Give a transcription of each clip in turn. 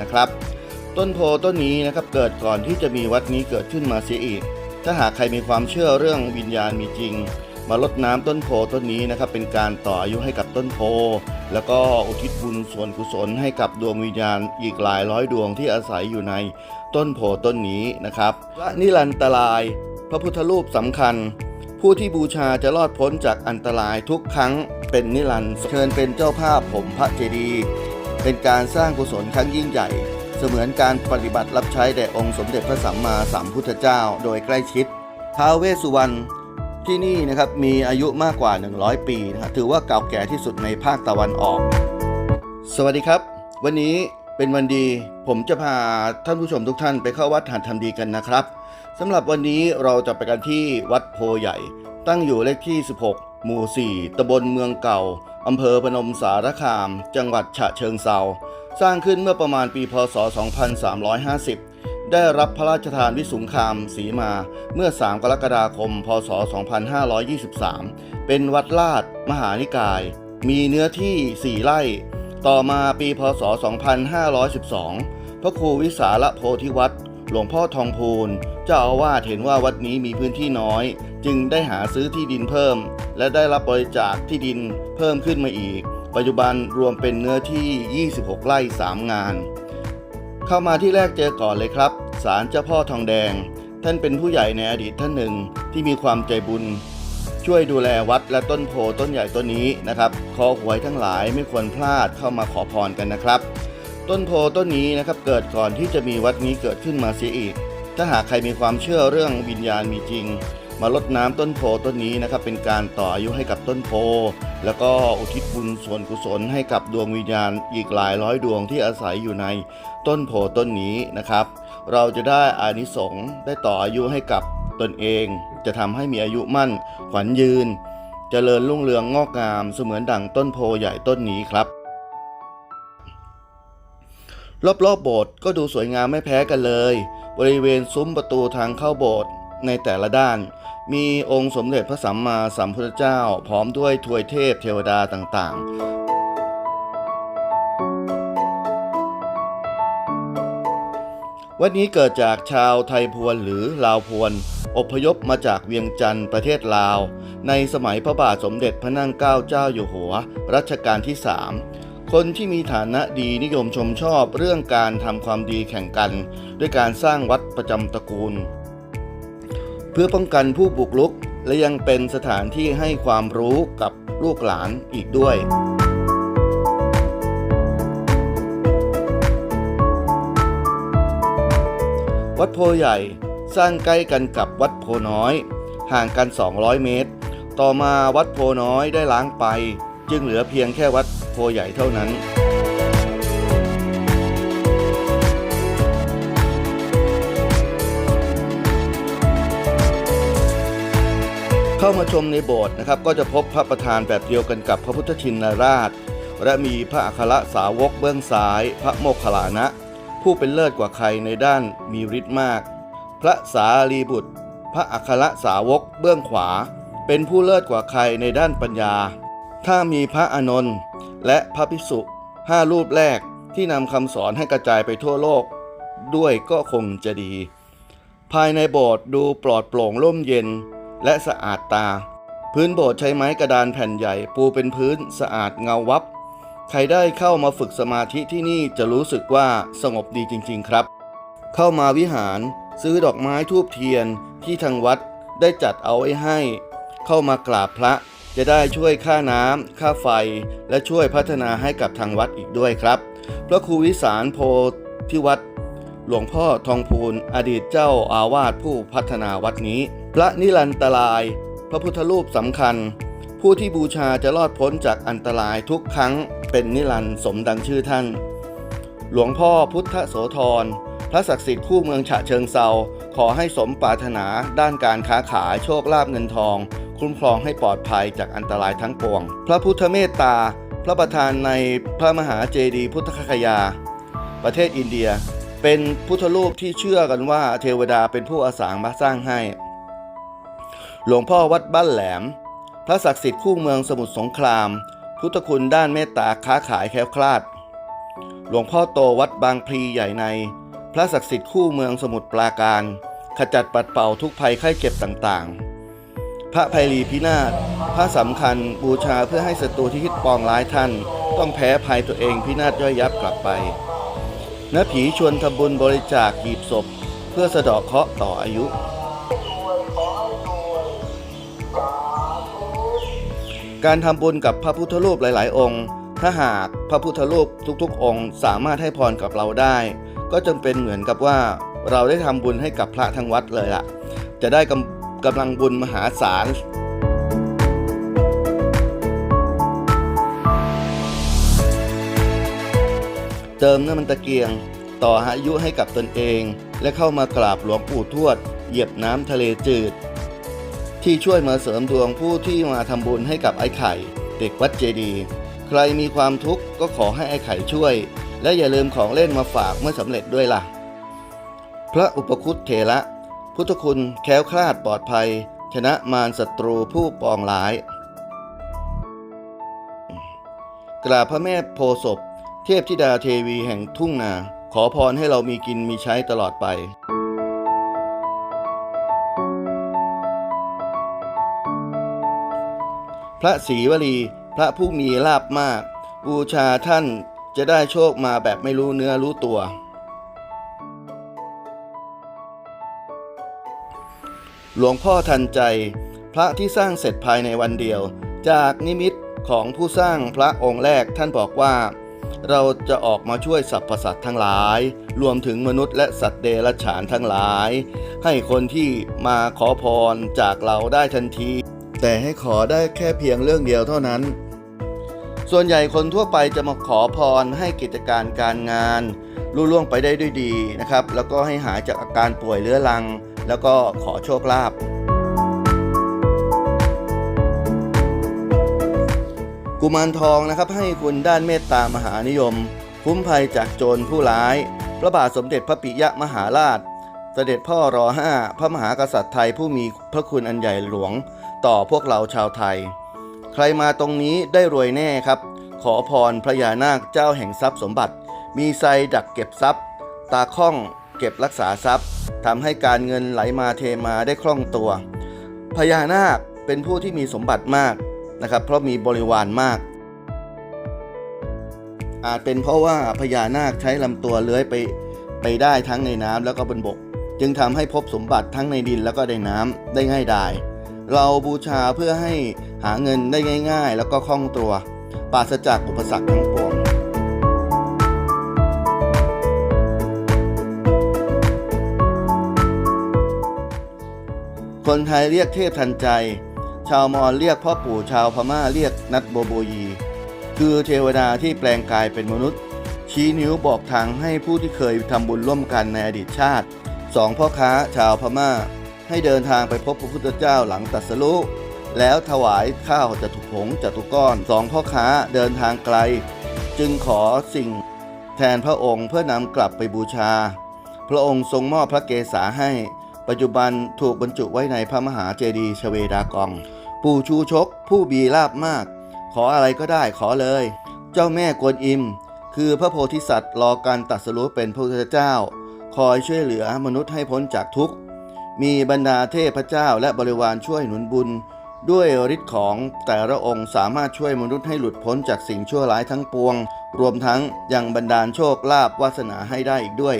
นะครับ ต้นโพต้นนี้นะครับเกิดก่อนที่จะมีวัดนี้เกิดขึ้นมาเสียอีก ถ้าหากใครมีความเชื่อเรื่องวิญญาณมีจริง มาลดน้ำต้นโพต้นนี้นะครับเป็นการต่ออายุให้กับต้นโพ แล้วก็อุทิศบุญส่วนกุศลให้กับดวงวิญญาณอีกหลายร้อยดวงที่อาศัยอยู่ในต้นโพต้นนี้นะครับพระนิรันตราย พระพุทธรูปสำคัญผู้ที่บูชาจะรอดพ้นจากอันตรายทุกครั้งเป็นนิรันดร์เชิญเป็นเจ้าภาพผมพระเจดีย์ เป็นการสร้างกุศลครั้งยิ่งใหญ่ เสมือนการปฏิบัติรับใช้แด่องค์สมเด็จพระสัมมาสัมพุทธเจ้า โดยใกล้ชิดท้าวเวสสุวรรณที่นี่นะครับมีอายุมากกว่า 100 ปีนะครับถือว่าเก่าแก่ที่สุดในภาคตะวันออก สวัสดีครับ วันนี้เป็นวันดีผมจะพาท่านผู้ชมทุกท่านไปเข้าวัดหันทำดีกันนะครับสำหรับวันนี้เราจะไปกันที่วัดโพใหญ่ ตั้งอยู่เลขที่ 16 หมู่ 4ตำบลเมืองเก่า อำเภอพนมสารคาม จังหวัดฉะเชิงเซาสร้างขึ้นเมื่อประมาณปีพศ 2350 ได้รับพระราชทานวิสุงคามสีมาเมื่อ 3 กรกฎาคม พศ 2523 เป็นวัดลาดมหานิกาย มีเนื้อที่ 4 ไร่ ต่อมาปีพศ 2512 พระครูวิสาละโพธิวัตรหลวงพ่อทองพูน เจ้าอาวาสเห็นว่าวัดนี้มีพื้นที่น้อย จึงได้หาซื้อที่ดินเพิ่ม และได้รับบริจาคที่ดินเพิ่มขึ้นมาอีก ปัจจุบันรวมเป็นเนื้อที่ 26 ไร่ 3 งาน เข้ามาที่แรกเจอก่อนเลยครับศาลเจ้าพ่อทองแดง ท่านเป็นผู้ใหญ่ในอดีตท่านหนึ่งที่มีความใจบุญ ช่วยดูแลวัดและต้นโพต้นใหญ่ต้นนี้นะครับคอหวยทั้งหลายไม่ควรพลาดเข้ามาขอพรกันนะครับ ต้นโพต้นนี้นะครับเกิดก่อนที่จะมีวัดนี้เกิดขึ้นมาเสียอีก ถ้าหากใครมีความเชื่อเรื่องวิญญาณมีจริง มาลดน้ำต้นโพต้นนี้นะครับเป็นการต่ออายุให้กับต้นโพ แล้วก็อุทิศบุญส่วนกุศลให้กับดวงวิญญาณอีกหลายร้อยดวงที่อาศัยอยู่ในต้นโพต้นนี้นะครับ เราจะได้อานิสงส์ได้ต่ออายุให้กับตนเอง จะทำให้มีอายุมั่นขวัญยืนเจริญรุ่งเรืองงอกงามเสมือนดั่งต้นโพใหญ่ต้นนี้ครับรอบๆโบสถ์ก็ดูสวยงามไม่แพ้กันเลย บริเวณซุ้มประตูทางเข้าโบสถ์ในแต่ละด้าน มีองค์สมเด็จพระสัมมาสัมพุทธเจ้า พร้อมด้วยทวยเทพเทวดาต่างๆ วัดนี้เกิดจากชาวไทยพวนหรือลาวพวน อพยพมาจากเวียงจันทร์ประเทศลาว ในสมัยพระบาทสมเด็จพระนั่งเกล้าเจ้าอยู่หัว รัชกาลที่3 คนที่มีฐานะดีนิยมชมชอบเรื่องการทำความดีแข่งกัน ด้วยการสร้างวัดประจำตระกูล เพื่อป้องกันผู้บุกรุก และยังเป็นสถานที่ให้ความรู้กับลูกหลานอีกด้วยวัดโพใหญ่สร้างใกล้กันกับวัดโพน้อย ห่างกัน 200 เมตร ต่อมาวัดโพน้อยได้ล้างไป จึงเหลือเพียงแค่วัด โพใหญ่เท่านั้น เข้ามาชมในโบสถ์นะครับ ก็จะพบพระประธานแบบเดียวกันกับพระพุทธชินราช และมีพระอัครสาวกเบื้องซ้าย พระโมคคัลลานะ ผู้เป็นเลิศกว่าใครในด้านมีฤทธิ์มาก พระสารีบุตร พระอัครสาวกเบื้องขวา เป็นผู้เลิศกว่าใครในด้านปัญญาถ้ามีพระอานนท์ และพระภิกษุห้ารูปแรกที่นำคำสอนให้กระจายไปทั่วโลก ด้วยก็คงจะดี ภายในโบสถ์ดูปลอดโปร่งร่มเย็นและสะอาดตา พื้นโบสถ์ใช้ไม้กระดานแผ่นใหญ่ ปูเป็นพื้นสะอาดเงาวับ ใครได้เข้ามาฝึกสมาธิที่นี่จะรู้สึกว่าสงบดีจริง ๆครับ เข้ามาวิหารซื้อดอกไม้ทูบเทียนที่ทางวัดได้จัดเอาไว้ให้ เข้ามากราบพระ จะได้ช่วยค่าน้ำค่าไฟ และช่วยพัฒนาให้กับทางวัดอีกด้วยครับ พระครูวิสารโพธิวัดหลวงพ่อทองพูนอดีตเจ้าอาวาสผู้พัฒนาวัดนี้ พระนิรันตราย พระพุทธรูปสำคัญ ผู้ที่บูชาจะรอดพ้นจากอันตรายทุกครั้งเป็นนิรันสมดังชื่อท่าน หลวงพ่อพุทธโสธร พระศักดิ์สิทธิ์คู่เมืองฉะเชิงเซาขอให้สมปรารถนาด้านการค้าขายโชคลาภเงินทอง คุ้มครองให้ปลอดภัยจากอันตรายทั้งปวง พระพุทธเมตตา พระประธานในพระมหาเจดีย์พุทธคคยา ประเทศอินเดีย เป็นพุทธรูปที่เชื่อกันว่าเทวดาเป็นผู้อาสางมาสร้างให้ หลวงพ่อวัดบ้านแหลม พระศักดิ์สิทธิ์คู่เมืองสมุทรสงคราม พุทธคุณด้านเมตตาค้าขายแคล้วคลาด หลวงพ่อโตวัดบางพลีใหญ่ใน พระศักดิ์สิทธิ์คู่เมืองสมุทรปราการขจัดปัดเป่าทุกภัยไข้เจ็บต่างๆ พระภัยรีพินาศพระสำคัญบูชาเพื่อให้ศัตรูที่คิดปองร้ายท่าน ต้องแพ้ภัยตัวเองพินาศย่อยยับกลับไปณผีชวนทำบุญบริจาคหีบศพ เพื่อสะเดาะเคราะห์ต่ออายุ การทำบุญกับพระพุทธรูปหลาย ๆ องค์ ถ้าหากพระพุทธรูปทุก ๆ องค์ สามารถให้พรกับเราได้ ก็จำเป็นเหมือนกับว่าเราได้ทำบุญให้กับพระทั้งวัดเลยล่ะ จะได้กำ กำลังบุญมหาศาลเติมน้ำมันตะเกียง ต่ออายุให้กับตนเอง และเข้ามากราบหลวงปู่ทวด เหยียบน้ำทะเลจืด ที่ช่วยมาเสริมดวงผู้ที่มาทำบุญให้กับไอ้ไข่ เด็กวัดเจดีย์ใครมีความทุกข์ก็ขอให้ไอ้ไข่ช่วย และอย่าลืมของเล่นมาฝากเมื่อสำเร็จด้วยล่ะ พระอุปคุตเถระ พุทธคุณแค้วคลาดปลอดภัย ชนะมารศัตรูผู้ปองร้าย กราบพระแม่โพศพ เทพธิดาเทวีแห่งทุ่งนา ขอพรให้เรามีกินมีใช้ตลอดไปพระศรีวลี พระผู้มีลาบมาก บูชาท่านจะได้โชคมาแบบไม่รู้เนื้อรู้ตัว หลวงพ่อทันใจ พระที่สร้างเสร็จภายในวันเดียว จากนิมิตของผู้สร้างพระองค์แรกท่านบอกว่า เราจะออกมาช่วยสรรพสัตว์ทั้งหลาย รวมถึงมนุษย์และสัตว์เดรัจฉานทั้งหลาย ให้คนที่มาขอพรจากเราได้ทันที แต่ให้ขอได้แค่เพียงเรื่องเดียวเท่านั้น ส่วนใหญ่คนทั่วไปจะมาขอพรให้กิจการการงานรุ่ล่วงไปได้ด้วยดีนะครับ แล้วก็ให้หายจากอาการป่วยเรื้อรัง แล้วก็ขอโชคลาภกุมารทองนะครับให้คุณด้านเมตตามหานิยม คุ้มภัยจากโจรผู้ร้าย พระบาทสมเด็จพระปิยมหาราช เสด็จพ่อรอห้าพระมหากษัตริย์ไทยผู้มีพระคุณอันใหญ่หลวง ต่อพวกเราชาวไทย ใครมาตรงนี้ได้รวยแน่ครับ ขอพรพระยานาคเจ้าแห่งทรัพย์สมบัติ มีไซดักเก็บทรัพย์ ตาข้อง เก็บรักษาทรัพย์ทำให้การเงินไหลมาเทมาได้คล่องตัว พญานาคเป็นผู้ที่มีสมบัติมากนะครับ เพราะมีบริวารมาก อาจเป็นเพราะว่าพญานาคใช้ลำตัวเลื้อยไปไปได้ทั้งในน้ำแล้วก็บนบก จึงทำให้พบสมบัติทั้งในดินแล้วก็ในน้ำได้ง่ายดายเราบูชาเพื่อให้หาเงินได้ง่าย ๆ แล้วก็คล่องตัว ปราศจากอุปสรรคทั้งป คนไทยเรียกเทพทันใจ ชาวมอญเรียกพ่อปู่ชาวพม่าเรียกนัดโบโบยี คือเทวดาที่แปลงกายเป็นมนุษย์ ชี้นิ้วบอกทางให้ผู้ที่เคยทำบุญร่วมกันในอดีตชาติสองพ่อค้าชาวพม่า ให้เดินทางไปพบพระพุทธเจ้าหลังตรัสรู้แล้วถวายข้าวจตุผงจตุก้อนสองพ่อค้าเดินทางไกล จึงขอสิ่งแทนพระองค์เพื่อนำกลับไปบูชา พระองค์ทรงมอบพระเกศาให้ ปัจจุบันถูกบรรจุไว้ในพระมหาเจดีย์ชเวดากอง ปู่ชูชก ผู้บีลาบมาก ขออะไรก็ได้ขอเลย เจ้าแม่กวนอิม คือพระโพธิสัตว์รอการตรัสรู้เป็นพระพุทธเจ้า คอยช่วยเหลือมนุษย์ให้พ้นจากทุกข์ มีบรรดาเทพเจ้าและบริวารช่วยหนุนบุญ ด้วยฤทธิ์ของแต่ละองค์สามารถช่วยมนุษย์ให้หลุดพ้นจากสิ่งชั่วร้ายทั้งปวง รวมทั้งยังบันดาลโชคลาภวาสนาให้ได้อีกด้วย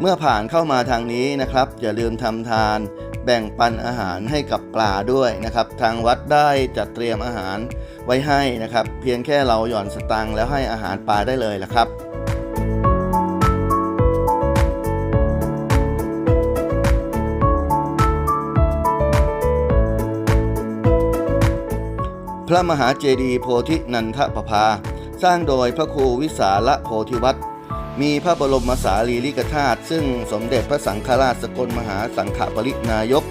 เมื่อผ่านเข้ามาทางนี้นะครับ อย่าลืมทำทานแบ่งปันอาหารให้กับปลาด้วยนะครับ ทางวัดได้จัดเตรียมอาหารไว้ให้นะครับ เพียงแค่เราหย่อนสตังค์แล้วให้อาหารปลาได้เลยละครับพระมหาเจดีย์โพธินันทประภา สร้างโดยพระครูวิสาละโพธิวัตร มีพระบรมสารีริกธาตุซึ่งสมเด็จพระสังฆราชสกลมหาสังฆปรินายก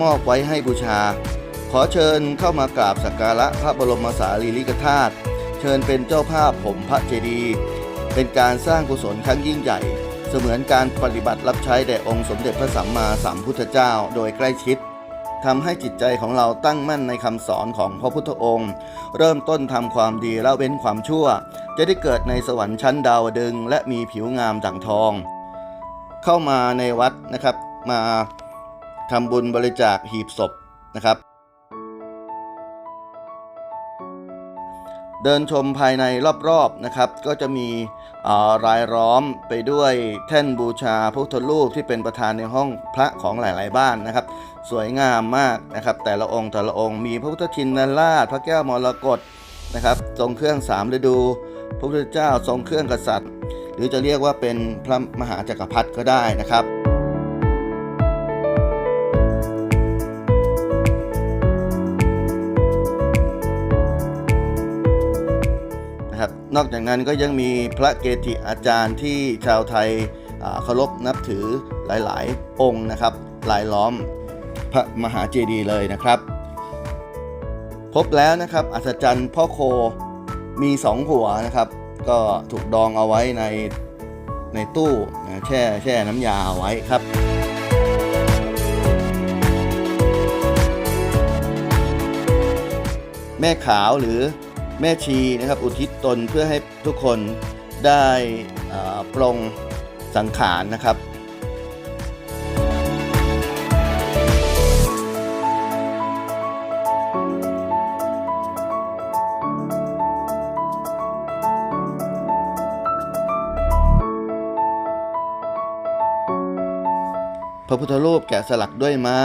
มอบไว้ให้บูชา ขอเชิญเข้ามากราบสักการะพระบรมสารีริกธาตุเชิญเป็นเจ้าภาพผมพระเจดีย์เป็นการสร้างกุศลครั้งยิ่งใหญ่ เสมือนการปฏิบัติรับใช้แด่องค์สมเด็จพระสัมมาสัมพุทธเจ้า โดยใกล้ชิด ทำให้จิตใจของเราตั้งมั่นในคำสอนของพระพุทธองค์ เริ่มต้นทำความดีละเว้นความชั่ว จะได้เกิดในสวรรค์ชั้นดาวดึง และมีผิวงามดั่งทอง เข้ามาในวัดนะครับมาทำบุญบริจาคหีบศพนะครับ เดินชมภายในรอบๆนะครับ ก็จะมีรายล้อมไปด้วยแท่นบูชาพระพุทธรูปที่เป็นประธานในห้องพระของหลายๆบ้านนะครับ สวยงามมากนะครับ แต่ละองค์แต่ละองค์มีพระพุทธชินราช พระแก้วมรกตนะครับทรงเครื่องสามฤดู พระพุทธเจ้าทรงเครื่องกษัตริย์ หรือจะเรียกว่าเป็นพระมหาจักรพรรดิก็ได้นะครับ นะครับ นอกจากนั้นก็ยังมีพระเกจิอาจารย์ที่ชาวไทยเคารพนับถือหลาย ๆ องค์นะครับหลายล้อมพระมหาเจดีย์เลยนะครับ พบแล้วนะครับ อัศจรรย์พ่อโคมีสองหัวนะครับ ก็ถูกดองเอาไว้ในในตู้แช่แช่น้ำยาเอาไว้ครับแม่ขาวหรือ แม่ชีนะครับอุทิศตนเพื่อให้ทุกคนได้ปรงสังขารนะครับพระพุทธรูปแกะสลักด้วยไม้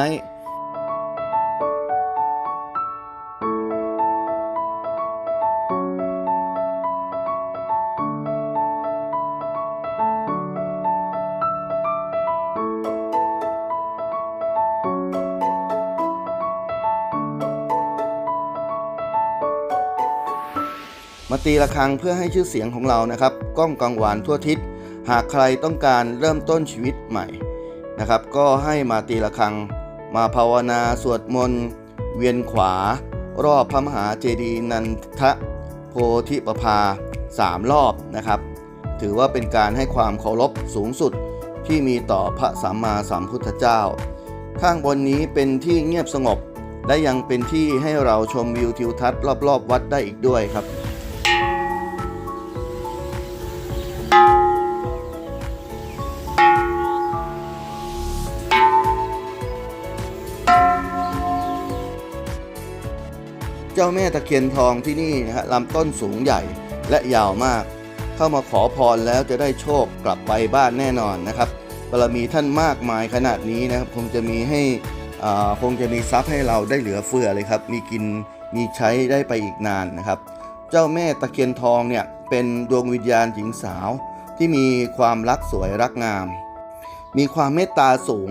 มาตีระฆังเพื่อให้ชื่อเสียงของเรานะครับก้องกังวานทั่วทิศ หากใครต้องการเริ่มต้นชีวิตใหม่นะครับ ก็ให้มาตีระฆัง มาภาวนาสวดมนต์ เวียนขวา รอบพระมหาเจดีย์นันทะโพธิปภาสามรอบนะครับ ถือว่าเป็นการให้ความเคารพสูงสุดที่มีต่อพระสัมมาสัมพุทธเจ้า ข้างบนนี้เป็นที่เงียบสงบ และยังเป็นที่ให้เราชมวิวทิวทัศน์รอบๆ วัดได้อีกด้วยครับ แม่ตะเคียนทองที่นี่นะฮะลำต้นสูงใหญ่และยาวมาก เข้ามาขอพรแล้วจะได้โชคกลับไปบ้านแน่นอนนะครับบารมีท่านมากมายขนาดนี้นะครับคงจะมีให้อ่าคงจะมีทรัพย์ให้เราได้เหลือเฟือเลยครับ มีกินมีใช้ได้ไปอีกนานนะครับ เจ้าแม่ตะเคียนทองเนี่ยเป็นดวงวิญญาณหญิงสาวที่มีความรักสวยรักงาม มีความเมตตาสูง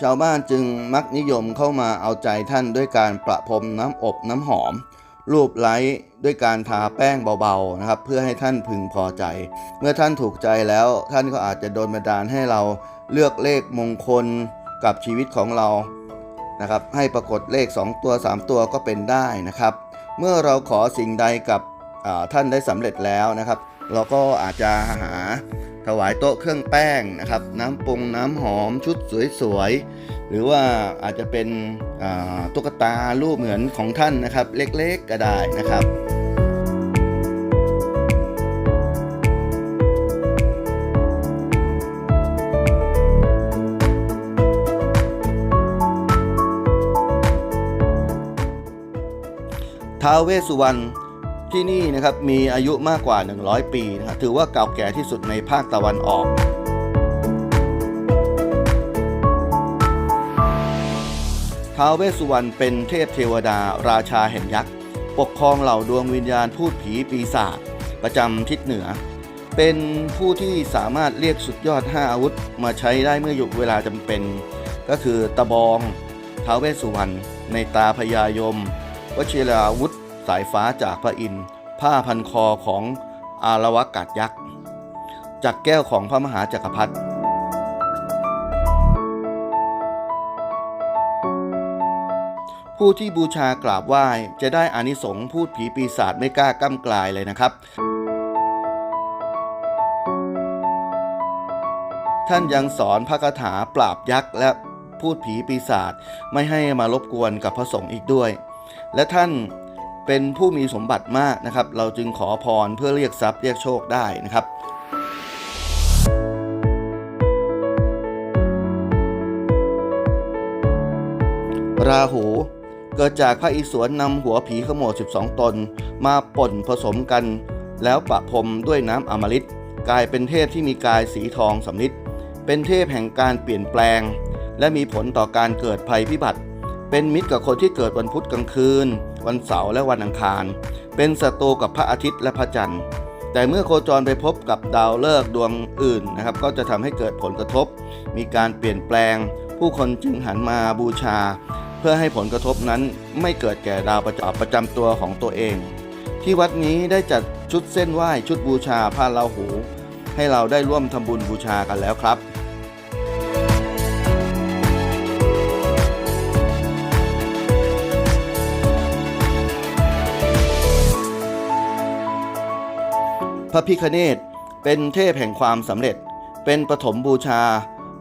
ชาวบ้านจึงมักนิยมเข้ามาเอาใจท่านด้วยการประพรมน้ำอบน้ำหอม รูปไล้ด้วยการทาแป้งเบาๆนะครับ เพื่อให้ท่านพึงพอใจ เมื่อท่านถูกใจแล้วท่านก็อาจจะโดนบันดาลให้เราเลือกเลขมงคลกับชีวิตของเรานะครับ ให้ปรากฏเลข 2 ตัว 3 ตัวก็เป็นได้นะครับ เมื่อเราขอสิ่งใดกับท่านได้สำเร็จแล้วนะครับ เราก็อาจจะหา ถวายโต๊ะเครื่องแป้งนะครับ น้ำปรุงน้ำหอมชุดสวยๆ หรือว่าอาจจะเป็นตุ๊กตารูปเหมือนของท่านนะครับ เล็กๆก็ได้นะครับท้าวเวสสุวรรณ ที่นี่นะครับมีอายุมากกว่า 100 ปีนะครับถือว่าเก่าแก่ที่สุดในภาคตะวันออกท้าวเวสสุวรรณเป็นเทพเทวดาราชาแห่งยักษ์ ปกครองเหล่าดวงวิญญาณพูดผีปีศาจประจำทิศเหนือ เป็นผู้ที่สามารถเรียกสุดยอด 5 อาวุธมาใช้ได้เมื่อหยุดเวลาจำเป็น ก็คือตะบองท้าวเวสสุวรรณในตาพญายมวชิราวุธ สายฟ้าจากพระอินทร์ผ้าพันคอของอารวกัดยักษ์จากแก้วของพระมหาจักรพรรดิผู้ที่บูชากราบไหว้จะได้อานิสงส์พูดผีปีศาจไม่กล้าก้ำกลายเลยนะครับ ท่านยังสอนพระคาถาปราบยักษ์และพูดผีปีศาจไม่ให้มารบกวนกับพระสงฆ์อีกด้วย และท่าน เป็นผู้มีสมบัติมากนะครับ เราจึงขอพรเพื่อเรียกทรัพย์เรียกโชคได้นะครับราหูเกิดจากพระอิศวรนำหัวผีขโมด12 ตน มาป่นผสมกัน แล้วประพรมด้วยน้ำอมฤตกลายเป็นเทพที่มีกายสีทองสำลิดเป็นเทพแห่งการเปลี่ยนแปลง และมีผลต่อการเกิดภัยพิบัติ เป็นมิตรกับคนที่เกิดวันพุธกลางคืน วันเสาร์และวันอังคาร เป็นศัตรูกับพระอาทิตย์และพระจันทร์ แต่เมื่อโคจรไปพบกับดาวฤกษ์ดวงอื่นนะครับก็จะทำให้เกิดผลกระทบ มีการเปลี่ยนแปลง ผู้คนจึงหันมาบูชา เพื่อให้ผลกระทบนั้นไม่เกิดแก่ดาวประจประจำตัวของตัวเอง ที่วัดนี้ได้จัดชุดเส้นไหว้ชุดบูชาผ้าลาหู ให้เราได้ร่วมทำบุญบูชากันแล้วครับ ระพิคเนตเป็นเทพแห่งความสำเร็จ เป็นปฐมบูชา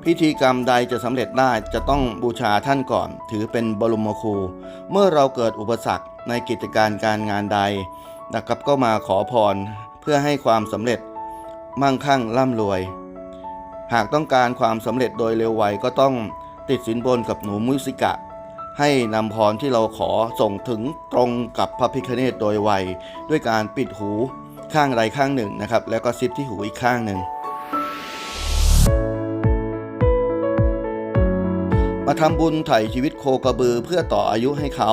พิธีกรรมใดจะสำเร็จได้จะต้องบูชาท่านก่อน ถือเป็นบรมครู เมื่อเราเกิดอุปสรรคในกิจการการงานใดนะครับก็มาขอพรเพื่อให้ความสำเร็จมั่งคั่งร่ำรวย หากต้องการความสำเร็จโดยเร็วไวก็ต้องติดสินบนกับหนูมุสิกะ ให้นำพรที่เราขอส่งถึงตรงกับพระพิคเนตโดยไวด้วยการปิดหู ข้างใดข้างหนึ่งนะครับ แล้วก็ซิปที่หูอีกข้างหนึ่ง มาทำบุญไถ่ชีวิตโคกระบือเพื่อต่ออายุให้เขา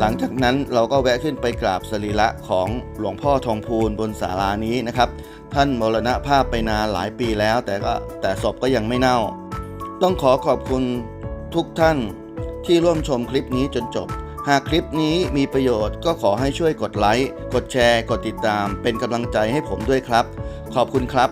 หลังจากนั้นเราก็แวะขึ้นไปกราบสรีระของหลวงพ่อทองพูนบนศาลานี้นะครับ ท่านมรณภาพไปนานหลายปีแล้ว แต่ก็แต่ศพก็ยังไม่เน่า ต้องขอขอบคุณทุกท่าน ที่ร่วมชมคลิปนี้จนจบ หากคลิปนี้มีประโยชน์ก็ขอให้ช่วยกดไลค์ กดแชร์ กดติดตาม เป็นกำลังใจให้ผมด้วยครับ ขอบคุณครับ